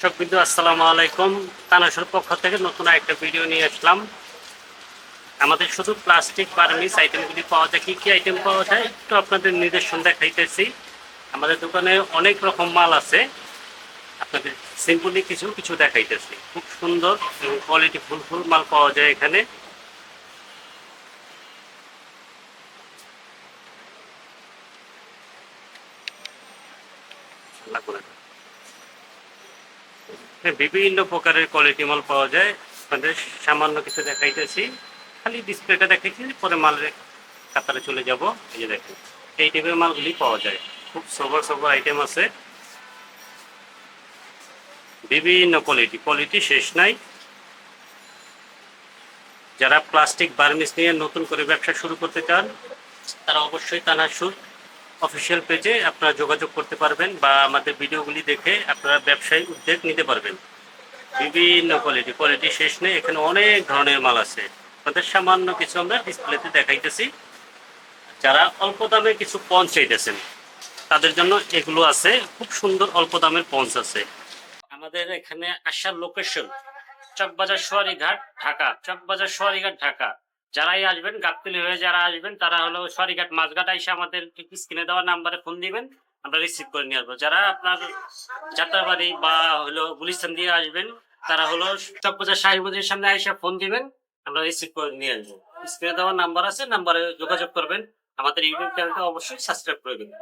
দর্শক বিন্দু আসসালামু আলাইকুম। তানাসুর পক্ষ থেকে নতুন একটা ভিডিও নিয়ে আসলাম। আমাদের শুধু প্লাস্টিক বার্মিস আইটেমগুলি পাওয়া যায়। কি কি আইটেম পাওয়া যায়? একটু আপনাদের নিদর্শন দেখাইতেছি। আমাদের দোকানে অনেক রকম মাল আছে। আপনাদের সিম্পলি কিছু কিছু দেখাইতেছি। খুব সুন্দর কোয়ালিটি ফুল ফুল মাল পাওয়া যায় এখানে। লাগবে না। হ্যাঁ, বিভিন্ন প্রকারের কোয়ালিটি মাল পাওয়া যায়। আপনাদের সামান্য কিছু দেখাইতেছি। খালি ডিসপ্লেটা দেখাইছি, পরে মালের কাতারে চলে যাব। এই যে দেখেন, এই টাইপের মালগুলি পাওয়া যায়। খুব সোবার সোবার আইটেম আছে। বিভিন্ন কোয়ালিটি কোয়ালিটি শেষ নাই। যারা প্লাস্টিক বার্মিস নিয়ে নতুন করে ব্যবসা শুরু করতে চান, তারা অবশ্যই তানাসুর অফিসিয়াল পেজে আপনারা যোগাযোগ করতে পারবেন বা আমাদের ভিডিওগুলি দেখে আপনারা ব্যবসায়ী উদ্যোগ নিতে পারবেন। বিভিন্ন কোয়ালিটি কোয়ালিটি শেষ নেই, এখানে অনেক ধরনের মাল আছে। আপনাদের সামান্য কিছু আমরা ডিসপ্লেতে দেখাইতেছি। যারা অল্প দামে কিছু পঞ্চ চাইতেছেন, তাদের জন্য এগুলো আছে। খুব সুন্দর অল্প দামের পঞ্চ আছে। আমাদের এখানে আসার লোকেশন চকবাজার সোয়ারিঘাট, ঢাকা। চকবাজার সোয়ারিঘাট, ঢাকা। যারাই আসবেন গাবতলি হয়ে যারা আসবেন, তারা হলো সরিঘাট মাঝঘাট এসে আমাদের স্ক্রিনে দেওয়া নাম্বারে ফোন দিবেন, আমরা রিসিভ করে নিয়ে আসব। যারা আপনার যাত্রাবাড়ি বা হলো গুলিস্তান দিয়ে আসবেন, তারা হলো চকবাজার শাহী মন্দিরের সামনে এসে ফোন দিবেন, আমরা রিসিভ করে নিয়ে আসব। স্ক্রিনে দেওয়া নাম্বার আছে নাম্বারে যোগাযোগ করবেন, আমাদের ইউটিউব চ্যানেলটা অবশ্যই সাবস্ক্রাইব করে দেবেন।